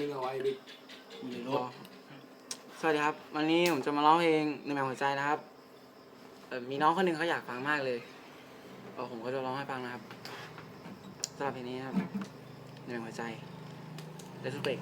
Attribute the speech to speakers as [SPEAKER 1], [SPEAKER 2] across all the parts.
[SPEAKER 1] มึงเอาไว้บิ๊กอยู่ในรถ
[SPEAKER 2] สวัสดีครับ วันนี้ผมจะมาร้องเพลงในแบบหัวใจนะครับเอ่อมีน้องคนหนึ่งเขาอยากฟังมากเลยเออผมก็จะร้องให้ฟังนะครับสำหรับเพลงนี้นะครับในแบบหัวใจเดสเปก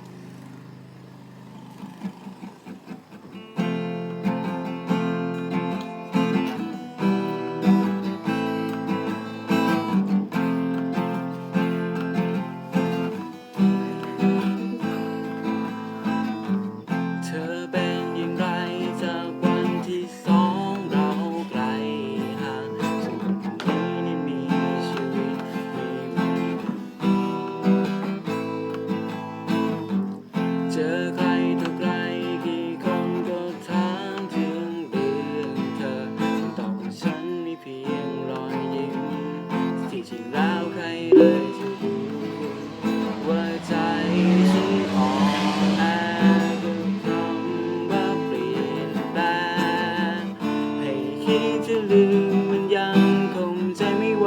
[SPEAKER 2] ลืมมันยังคงใจไม่ไหว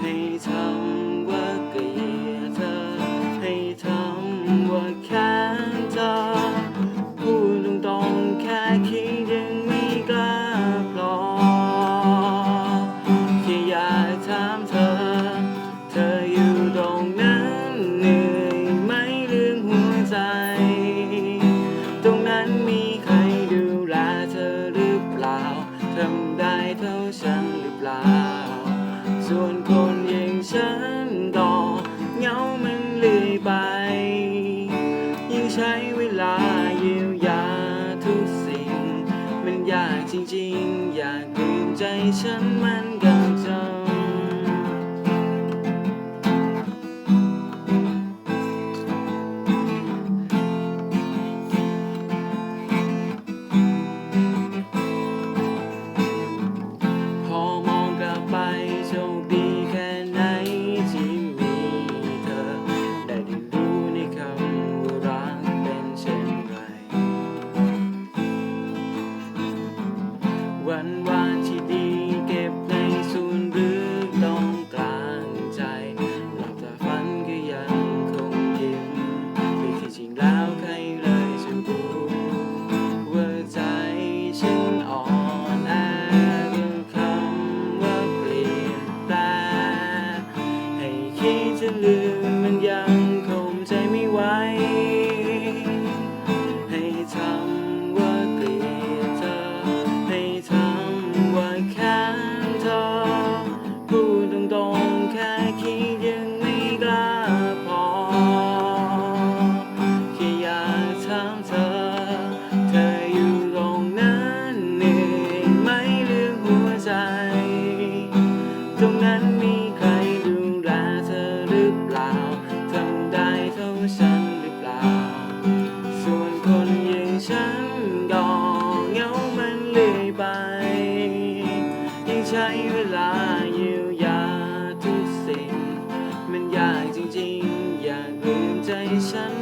[SPEAKER 2] ให้ทำว่าเกลียดเธอ ให้ทำว่าแค้นเธอ พูดตรงๆแค่คิด เลื่อยไป ยิ่งใช้เวลาเยียวยาทุกสิ่ง มันยากจริงๆ อยากลืมใจฉันมัน คิ เลื่อยไปยังใช้เวลาเยียวยาทุกสิ่ง มันยากจริงๆ อยากลืมใจฉัน